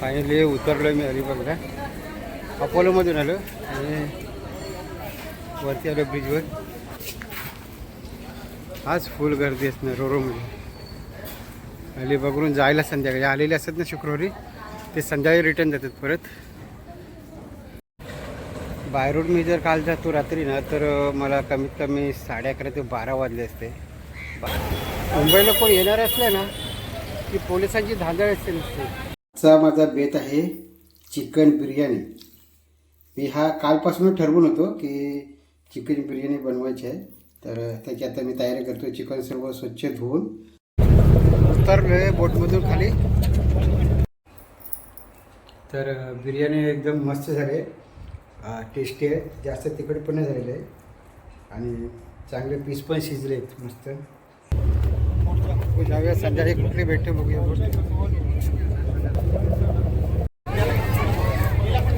Finally उतरलो मी अलिबागला. अपोलोमधून आलो आणि वरती आलो ब्रिजवर. आज फुल गर्दी असणार रोरोमध्ये. अलिबागवरून जायला संध्याकाळी. आलेले असतात ना शुक्रवारी ते संध्याकाळी रिटर्न जातात परत. बाय रोड मी जर काल जातो रात्री ना तर मला कमीत कमी साडे अकरा ते बारा वाजले असते. मुंबईला कोण येणार असल्या ना की पोलिसांची धांदळ असते नसते. चा माझा बेत आहे चिकन बिर्याणी. मी हा कालपासून ठरवून होतो की चिकन बिर्याणी बनवायची आहे. तर त्याची आता मी तयारी करतो चिकन सर्व स्वच्छ धुवून. उतरलोय बोटमधून खाली. तर बिर्याणी एकदम मस्त झाले टेस्टी आहे. जास्त तिखट पण नाही झालेलं आहे. आणि चांगले पीस पण शिजले आहेत मस्त. जाऊया संध्याकाळी कुठली भेटते बघूया.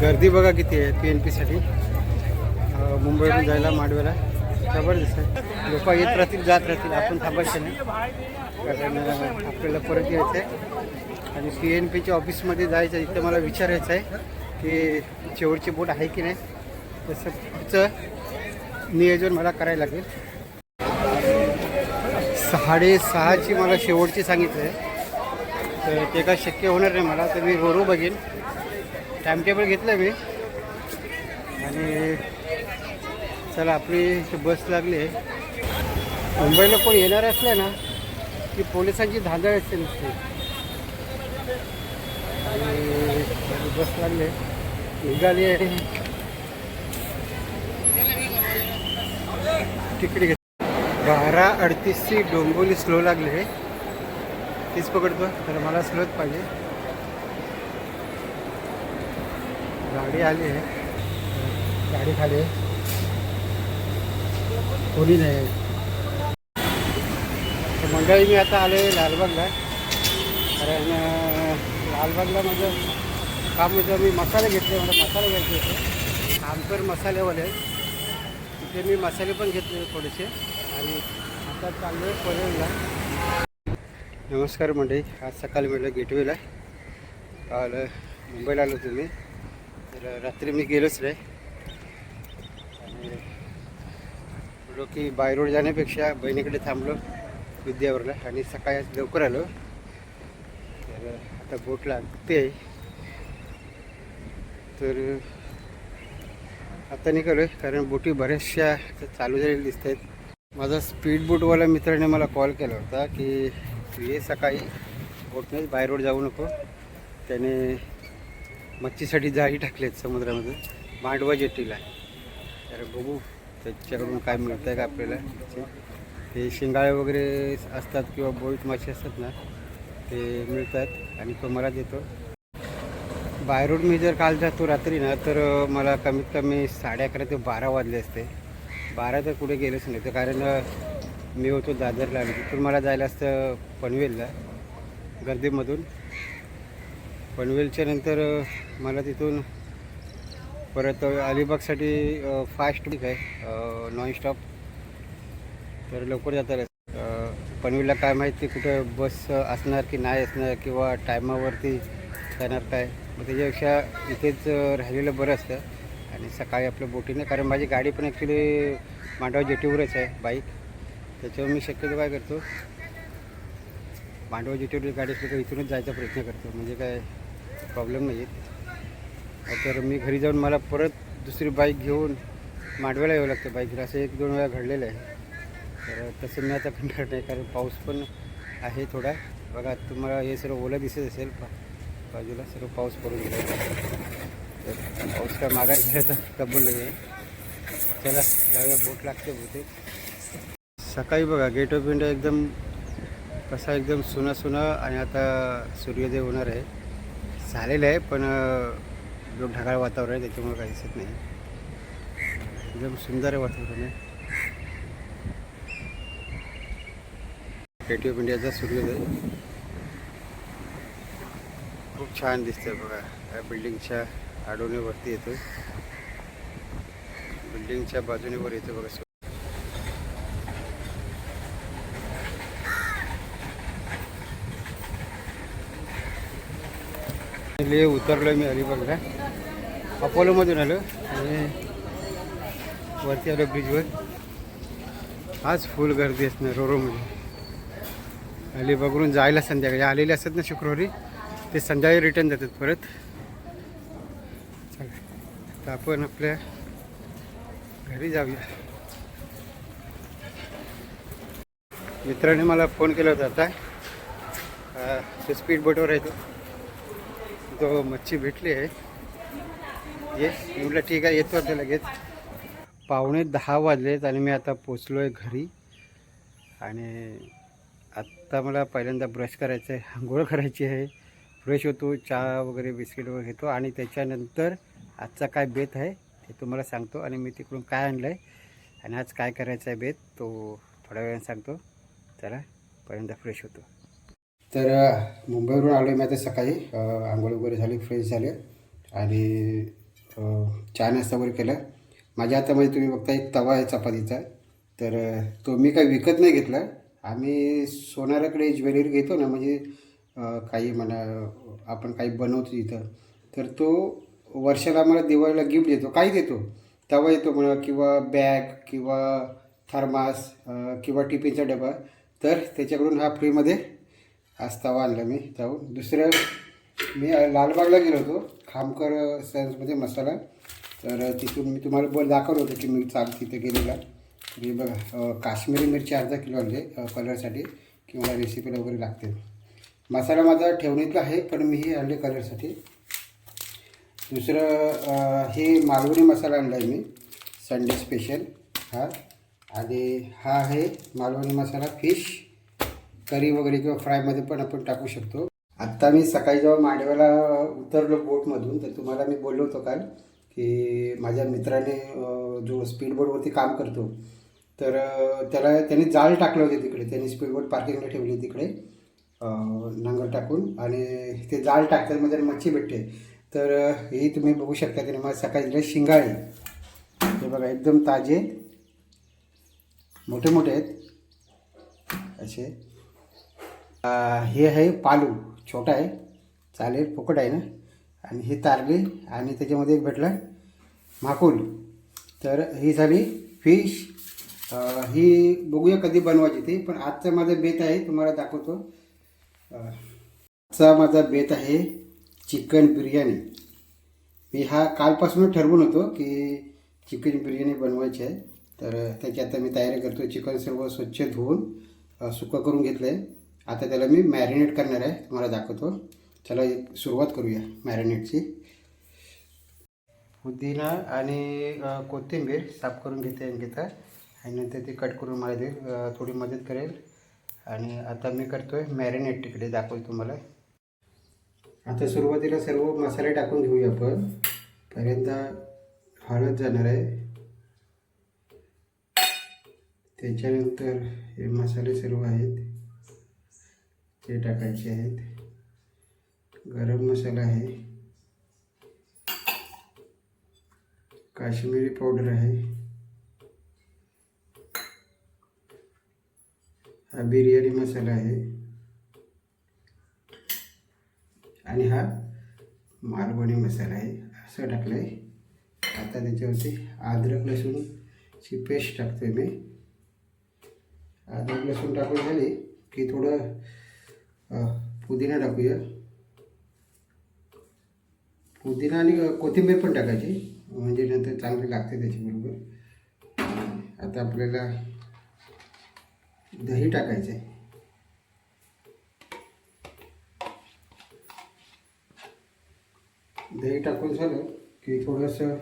गर्दी बघा किती आहे पी एन पीसाठी मुंबईहून जायला माडव्याला. जबरदस्त आहे. लोक येत राहतील जात राहतील. आपण थांबायचं नाही. कारण आपल्याला परत यायचं आहे. आणि पी एन पीच्या ऑफिसमध्ये जायचं आहे इथं मला विचारायचं आहे की शेवटची बोट आहे की नाही. तसं पुढचं नियोजन मला करायला लागेल. साडेसहाची मला शेवटची सांगितलं आहे. तर ते काय शक्य होणार नाही मला तर मी रोरू बघेन. टाईमटेबल घेतलं मी. आणि चला आपली बस लागली आहे. मुंबईला कोण येणार असलं ना की पोलिसांची धांदळ असते नसते. आणि बस लागली आहे. निघाली आहे. तिकडे घेत बारा अडतीसची डोंबोली स्लो लागले तीच पकडतो तर मला स्लोच पाहिजे. गाडी आली आहे. गाडी खाली कोणी नाही तर मंडळी मी आता आले लालबागला. कारण लालबागला माझं काम होतं. मी मसाले घेतले मला मसाले घ्यायचे होते. आमकर मसालेवाले. तिथे मी मसाले पण घेतले थोडेसे. आणि आता चांगले आहे नमस्कार मंडळी. आज सकाळी म्हटलं गेटवेला. काल मुंबईला आलो तुम्ही. तर रात्री मी गेलोच नाही आणि म्हटलो की बाय रोड जाण्यापेक्षा बहिणीकडे थांबलो विद्यावरला आणि सकाळी लवकर आलो. तर आता बोट लागते. तर आता निघालो आहे कारण बोटी बऱ्याचशा चालू झालेल्या दिसत आहेत माझा स्पीड बोटवाला मित्राने मला कॉल केला होता की ये सकाळी बोटनेच बाय रोड जाऊ नको. त्याने मच्छीसाठी जाळी टाकलेत समुद्रामध्ये. मांडवा जेटीला तर बघू त्याच्याकडून काय मिळतं आहे का आपल्याला. ते शिंगाळे वगैरे असतात किंवा बोईट मासे असतात ना ते मिळतात आणि तो मला देतो. बायरोड मी जर काल जातो रात्री ना तर मला कमीत कमी साडे अकरा ते बारा वाजले असते. बारा तर कुठे गेलेच नाही. तर कारण मी होतो दादरला आणि तिथून मला जायला असतं पनवेलला गर्दीमधून. पनवेलच्या नंतर मला तिथून परत अलिबागसाठी फास्ट ठीक आहे नॉन स्टॉप तर लवकर जाता पनवेलला काय माहिती कुठं बस असणार की नाही असणार किंवा टायमावरती जाणार काय. मग त्याच्यापेक्षा इथेच राहिलेलं बरं असतं. आणि सकाळी आपलं बोटीने कारण माझी गाडी पण ॲक्च्युली मांडवा जेटीवरच आहे बाईक. त्याच्यावर मी शक्यतो काय करतो मांडवा जेटीवर गाडी असली तर इथूनच जायचा प्रयत्न करतो. म्हणजे काय प्रॉब्लेम नाही आहेत तर मी घरी जाऊन मला परत दुसरी बाईक घेऊन मांडव्याला यावं लागतं. बाईकला असं एक दोन वेळा घडलेलं आहे. तर तसं मी आता कंटाळ नाही कारण पाऊस पण आहे थोडा. बघा तुम्हाला हे सर्व ओलं दिसत असेल पा बाजूला सर्व पाऊस पडून गेला. तर पाऊस काय माघार तर कबूल नाही आहे. चला जाऊया बोट लागते बहुतेक. सकाळी बघा गेट ऑफ इंडिया एकदम कसा एकदम सुना सुना आणि आता सूर्योदय होणार आहे. झालेलं आहे पण जो ढगाळ वातावरण आहे त्याच्यामुळे काही दिसत नाही. एकदम सुंदर आहे वातावरण आहे. गेट ऑफ इंडियाचा सूर्योदय खूप छान दिसतंय बघा. या बिल्डिंगच्या आडोने वरती येतो बिल्डिंगच्या बाजूने वर येतो बघा. सूर्य. उतरलो मी अलिबागला अपोलोमधून आलो आणि वरती आलो ब्रिजवर आज फुल गर्दी असणार रोरोमध्ये अलिबागवरून जायला संध्याकाळी आलेले असतात ना शुक्रवारी ते संध्याकाळी रिटर्न जातात परत चला आता आपण आपल्या घरी जाऊया मित्राने मला फोन केला होता आता स्पीड बोटवर आहे तो तो मच्छी भेटली आहे. ये मी म्हटलं ठीक आहे येतो आता लगेच. पावणे दहा वाजलेत आणि मी आता पोचलो आहे घरी. आणि आत्ता मला पहिल्यांदा ब्रश करायचं आहे आंघोळ करायची आहे. फ्रेश होतो चहा वगैरे बिस्किट वगैरे घेतो आणि त्याच्यानंतर आजचा काय बेत आहे ते तुम्हाला सांगतो आणि मी तिकडून काय आणलं आहे आणि आज काय करायचं आहे बेत तो थोड्या वेळाने सांगतो. चला पहिल्यांदा फ्रेश होतो. तर मुंबईवरून आलो मी आता सकाळी. आंघोळ वगैरे झाली फ्रेश झाले. आणि चहा नाश्ता वगैरे केला. माझ्या हातामध्ये तुम्ही बघता एक तवा आहे चपातीचा. तर तो मी काही विकत नाही घेतला. आम्ही सोनाराकडे ज्वेलरी घेतो ना म्हणजे काही म्हणा आपण काही बनवतो इथं तर तो वर्षाला आम्हाला दिवाळीला गिफ्ट देतो. काही देतो. तवा येतो म्हणा किंवा बॅग किंवा थर्मास किंवा टिफिनचा डबा. तर त्याच्याकडून हा फ्रीमध्ये आज तवा आणला मी जाऊन दुसरं मी लालबागला गेलो होतो खामकर सन्समध्ये मसाला. तर तिथून मी तुम्हाला बोल दाखवलं होतं की मी चाल तिथे गेलेला. मी बघा काश्मीरी मिरची अर्धा किलो आणले कलरसाठी किंवा रेसिपीला वगैरे लागते. मसाला माझा ठेवणीतला आहे पण मी हे आणले कलरसाठी. दुसरं हे मालवणी मसाला आणला आहे मी संडे स्पेशल हा. आणि हा आहे मालवणी मसाला फिश. करी वगैरे किंवा फ्रायमध्ये पण आपण टाकू शकतो. आत्ता मी सकाळी जेव्हा मांडव्याला उतरलो बोटमधून तर तुम्हाला मी बोललो होतो काल की माझ्या मित्राने जो स्पीडबोटवरती काम करतो तर त्याला त्याने जाळ टाकलं होते तिकडे. त्यांनी स्पीडबोट पार्किंगला ठेवली तिकडे नांगर टाकून. आणि ते जाळ टाकतात म्हणजे मच्छी भेटते. तर हे ही तुम्ही बघू शकता त्याने मला सकाळी दिले शिंगाळे. हे बघा एकदम ताजे मोठे मोठे आहेत. असे. हे आहे पालू छोटा आहे चालेल फुकट आहे ना? आणि हे तारली आणि त्याच्यामध्ये एक भेटला माकूल. तर ही झाली फिश. ही बघूया कधी बनवायची ती पण आजचा माझा बेत आहे तुम्हाला दाखवतो. आजचा माझा बेत आहे चिकन बिर्याणी. मी हा कालपासून ठरवून होतो की चिकन बिर्याणी बनवायची आहे. तर त्याची आता मी तयारी करतो चिकन सर्व स्वच्छ धुवून सुकं करून घेतलं आहे आता त्याला मी मॅरिनेट करणार आहे. तुम्हाला दाखवतो. चला एक सुरुवात करूया मॅरिनेटची पुदिना आणि कोथिंबीर साफ करून घेते अंकिता. आणि नंतर ती कट करून मला देईल थोडी मदत करेल. आणि आता मी करतो आहे मॅरिनेट तिकडे दाखवतो तुम्हाला. आता सुरुवातीला सर्व मसाले टाकून घेऊया आपण. पहिल्यांदा हळद जाणार आहे. त्याच्यानंतर हे मसाले सर्व आहेत. ते टाकायचे आहेत. गरम मसाला आहे. काश्मीरी पावडर आहे. हा बिर्याणी मसाला आहे. आणि हा मालवणी मसाला आहे. असं टाकलं आहे आता त्याच्यावरती अद्रक लसूणची पेस्ट टाकतो आहे मी. अद्रक लसूण टाकून झाली की थोडं पुदिना टाकूया. पुदिना आणि कोथिंबीर पण टाकायची. म्हणजे नंतर चांगली लागते त्याच्याबरोबर. आता आपल्याला दही टाकायचं आहे दही टाकून झालं की थोडंसं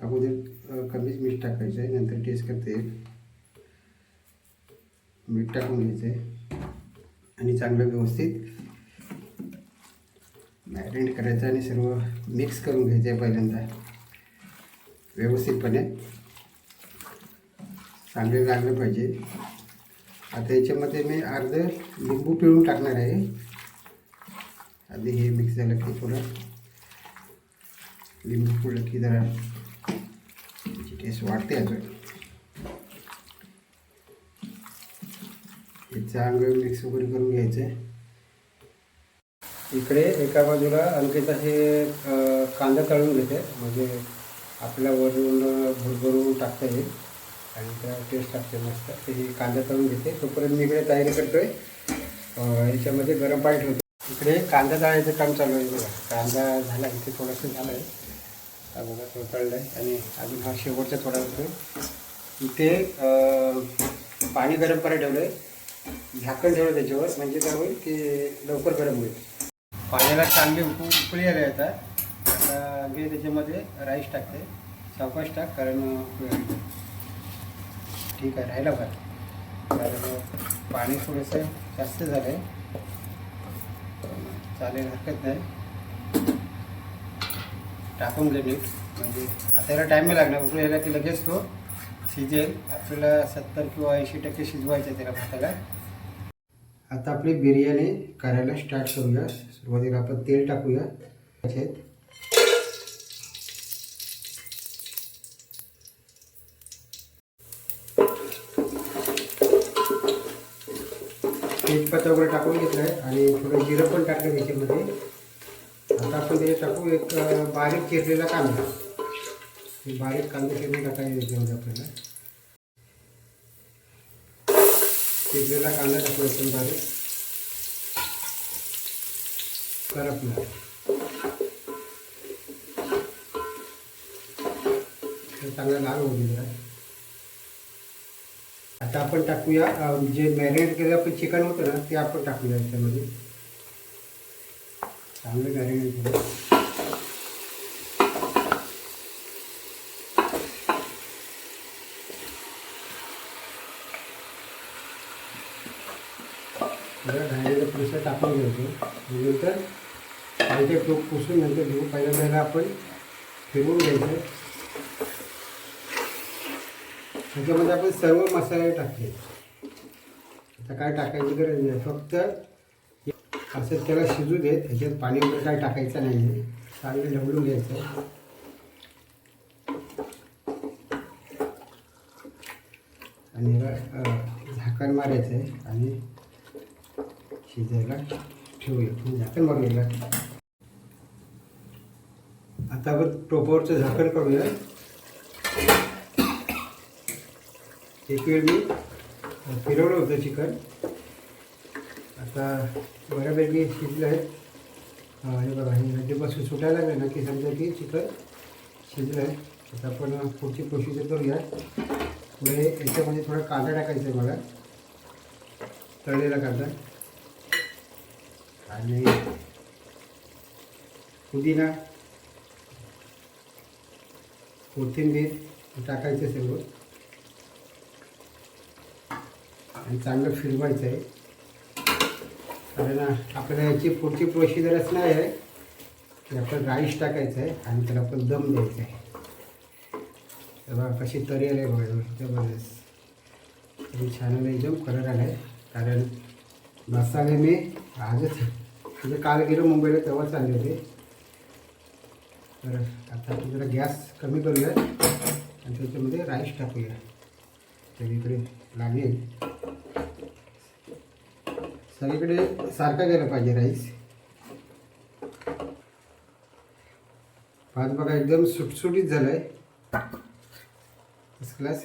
अगोदर कमीच मीठ टाकायचं आहे नंतर टेस्ट करता. येईल मीठ टाकून घ्यायचं आहे आणि चांगलं व्यवस्थित मॅरिनेट करायचं आणि सर्व मिक्स करून घ्यायचं आहे पहिल्यांदा. व्यवस्थितपणे. चांगले लागलं पाहिजे. आता याच्यामध्ये मी अर्ध लिंबू पिळून टाकणार आहे. आधी हे मिक्स झालं की थोडं लिंबू पिळलं की जरा टेस्ट वाढते अजून. हे चांगलं मिक्स वगैरे करून घ्यायचं आहे इकडे एका बाजूला अंकिता हे कांदा तळून घेते. म्हणजे आपल्या वरून भरभरून टाकता येईल आणि त्या टेस्ट टाकते मस्त. ते कांदा तळून घेते. तोपर्यंत मी इकडे तयारी करतोय. याच्यामध्ये गरम पाणी ठेवतो. इकडे कांदा तळायचं काम चालू आहे बघा. कांदा झाला इथे थोडंसं झालं आहे हा बघा तो तळलं आहे आणि अजून हा शेवटचा थोडा होतो इथे पाणी गरम करायला ठेवलं आहे झाकण ठेवलं त्याच्यावर म्हणजे काय होईल की लवकर गरम होईल. पाण्याला चांगली उकळी उकळी आले आता. आता मी त्याच्यामध्ये राईस टाकते. सावकाश टाक कारण ठीक आहे राहिला का कारण पाणी थोडंसं जास्त झालं आहे चालेल हरकत नाही. टाकून घे नीट म्हणजे आता याला टाईम नाही लागणार. उकळी यायला की लगेच तो शिजेल आपल्याला सत्तर किंवा ऐंशी टक्के शिजवायचं त्याला भाताला आता आपली बिर्याणी करायला स्टार्ट करूया. सुरुवातीला आपण तेल टाकूया. त्याच्यात तेजपत्ता वगैरे टाकून घेतलं आहे आणि थोडं जिरं पण टाकलं त्याच्यामध्ये. आता आपण ते टाकू एक बारीक चिरलेला कांदा. हे बारीक कांदे चिरून टाकायचे त्याच्यामध्ये आपल्याला. चिरलेला कांदा टाकू आपण बारीक. करपला हे चांगला लाल होऊ दिला आता आपण टाकूया जे मॅरिनेट केलं आपण चिकन होतं ना ते आपण टाकूया याच्यामध्ये. चांगलं मॅरिनेट केलं जरा राहिलेलं पुरेसं टाकून घ्यायचं नंतर पाहिजे पुसून नंतर घेऊ. पहिल्या पहिला आपण फिरवून घ्यायचं. त्याच्यामध्ये आपण सर्व मसाले टाकले. आता काय टाकायची गरज नाही. फक्त असं त्याला शिजू दे. त्याच्यात पाणी वगैरे काय टाकायचं नाही आहे चांगलं लवडून घ्यायचं. आणि झाकण मारायचं आहे आणि शिजायला ठेवूया झाकण मारूया आता आपण टोपावरचं झाकण करूया. एक वेळ मी फिरवलं होतं चिकन. आता बऱ्यापैकी शिजलं आहे. हे बघा हे म्हणजे नदीपासून सुटायला लागलं ना की समजा की चिकन शिजलं आहे. आता आपण पुढची प्रोसिजर करूया. पुढे याच्यामध्ये थोडा कांदा टाकायचा आहे मला तळलेला कांदा. आणि पुदिना कोथिंबीर टाकायचं सर्व आणि चांगलं फिरवायचं आहे. कारण आपल्याला याची पुढची प्रोसिजरच नाही आहे की आपण राईस टाकायचं आहे आणि त्याला आपण दम द्यायचा आहे. तेव्हा कशी तरी आली जबरदस्त. तरी छान नाही एकदम कलर आला आहे कारण मसाले मी आजच म्हणजे काल गेलो मुंबईला तेव्हाच आणले होते तर आता आपण जरा गॅस कमी करूया आणि त्याच्यामध्ये राईस टाकूया. सगळीकडे लागेल. सगळीकडे सारखा गेला पाहिजे राईस. भात बघा एकदम सुटसुटीत झालं फर्स्ट क्लास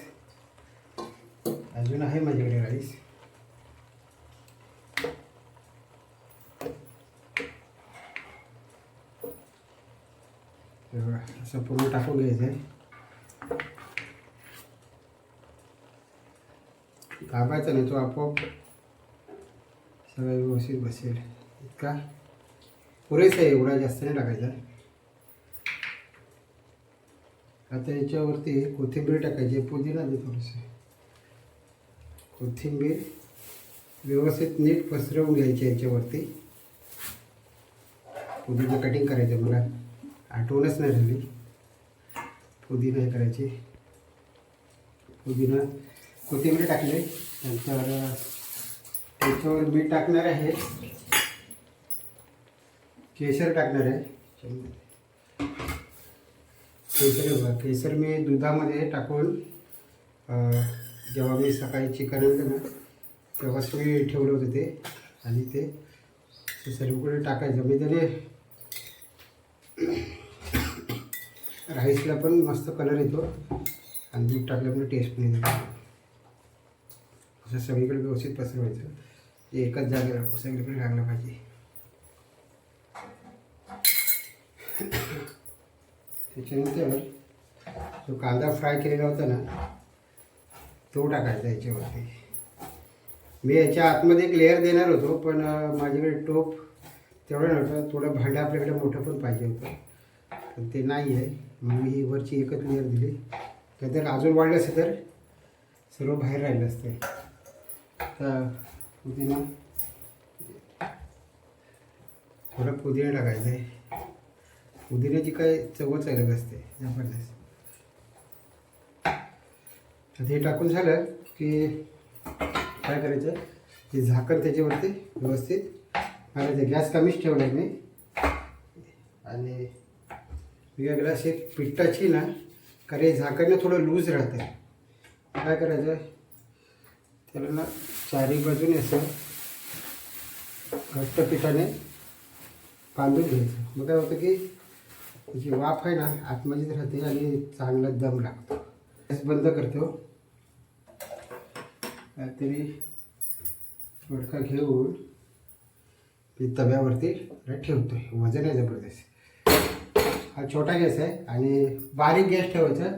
अजून आहे माझ्याकडे राईस. हे असं पूर्ण टाकून घ्यायचं आहे दाबायचा नाही तो आपोआप सगळं व्यवस्थित बसेल इतका पुरेसा आहे एवढा जास्त नाही टाकायचा आता याच्यावरती कोथिंबीर टाकायची पुदिना दे थोडंसं कोथिंबीर व्यवस्थित नीट पसरवून घ्यायची याच्यावरती पुदिना कटिंग करायचं मला आठवणच नाही झाली पुदिना हे करायची. पुदिना कोथिंबीर टाकले. नंतर त्याच्यावर मीठ टाकणार आहे. केसर टाकणार आहे. केसर केसर मी दुधामध्ये टाकून जेव्हा मी सकाळी चिकन आणलं ना तेव्हाच मी ठेवलं होतं ते. आणि ते सर्वकडे टाकायचं. मी तरी राईसला पण मस्त कलर येतो. आणि दूध टाकल्यामुळे टेस्ट पण येतो. असं सगळीकडे व्यवस्थित पसरवायचं. ते एकाच जागेला सगळीकडे लागलं पाहिजे. त्याच्यानंतर जो कांदा फ्राय केलेला होता ना तो टाकायचा याच्यावरती. मी याच्या आतमध्ये एक लेअर देणार होतो पण माझ्याकडे टोप तेवढं नव्हतं. थोडं भांडं आपल्याकडे मोठं पण पाहिजे होतं. पण ते नाही आहे. मी ही वरची एकच लेअर दिली. तर अजून वाढलं असते तर सर्व बाहेर राहिलं असतं. तर पुदिना थोडं पुदिना टाकायचं आहे. पुदिन्याची काय चवच अलग असते जबरदस्त. तर हे टाकून झालं की काय करायचं? ते झाकण त्याच्यावरती व्यवस्थित. मारायचं गॅस कमीच ठेवला आहे मी. आणि वेगळं असे पिठाची ना कारण हे थोडं लूज राहतं काय करायचं? त्याला ना चारी बाजूने असं घट्ट पिठाने बांधून घ्यायचं. मग काय होतं की जी वाफ आहे ना आतमध्येच राहते आणि चांगला दम लागतो. गॅस बंद करतो हो. काहीतरी फडका घेऊन मी तव्यावरती ठेवतो ठेवतोय. वजन आहे जबरदस्त. हा छोटा गॅस आहे आणि बारीक गॅस ठेवायचा.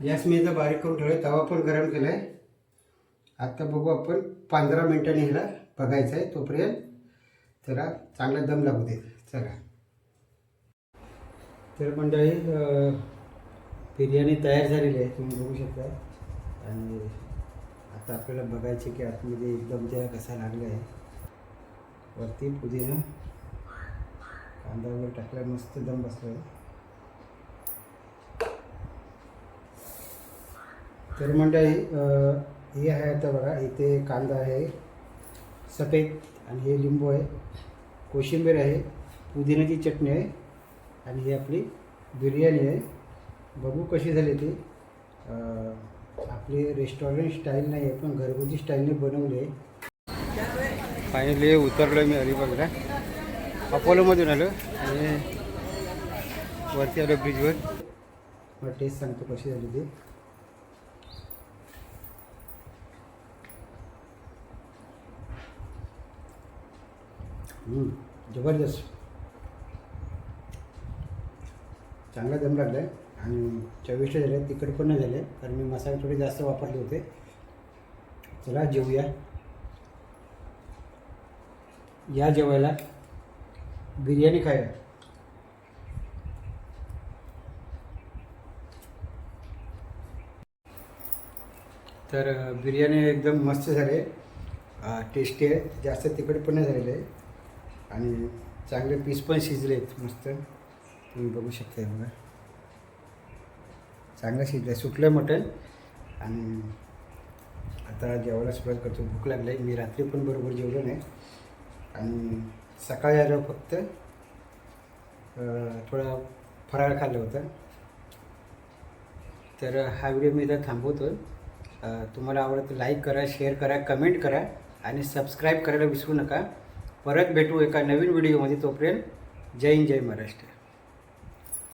गॅस मी जर बारीक करून ठेवला तवा पण गरम केला आहे आत्ता बघू आपण पंधरा मिनटांनी ह्याला बघायचं आहे तोपर्यंत. त्याला चांगला दम लागू दे. चला. तर मंडळी बिर्याणी तयार झालेली आहे. तुम्ही बघू शकता. आणि आता आपल्याला बघायचे की आतमध्ये एकदम त्या कसा लागला आहे वरती पुदिना. कांदा वगैरे टाकला मस्त दम बसला आहे तर मंडळी हे आहे आता बघा इथे कांदा आहे सफेद आणि हे लिंबू आहे कोशिंबीर आहे पुदिन्याची चटणी आहे आणि ही आपली बिर्याणी आहे. बघू कशी झाली ती. आपली रेस्टॉरंट स्टाईल नाही आहे पण घरगुती स्टाईलने बनवली आहे. फायनली उतरलो मी अलिबागला. अपोलोमधून आलो आणि वरती आलो ब्रिजवर. मला टेस्ट सांगतो कशी झाली ती. जबरदस्त. चांगला दम लागला आहे आणि चविष्ट झाले तिखट पण नाही झाले कारण मी मसाले थोडे जास्त वापरले होते. चला जेवूया. या जेवायला. बिर्याणी खायला. तर बिर्याणी एकदम मस्त झाले. टेस्टी आहे. जास्त तिखट पण नाही झालेलं आहे. आणि चांगले पीस पण शिजले आहेत. मस्त. तुम्ही बघू शकता बघा चांगलं शिजलं आहे सुटलं मटण. आणि आता जेवायला सुरुवात करतो. भूक लागली. आहे मी रात्री पण बरोबर जेवलो नाही. आणि सकाळी आलो फक्त. थोडं थोडा फराळ खाल्लं होतं. तर हा व्हिडिओ मी इथं थांबवतो तुम्हाला आवडत लाईक करा शेअर करा कमेंट करा आणि सबस्क्राईब करायला विसरू नका. परत भेटू एका नवीन व्हिडिओमध्ये तोपर्यंत जय हिंद जय महाराष्ट्र.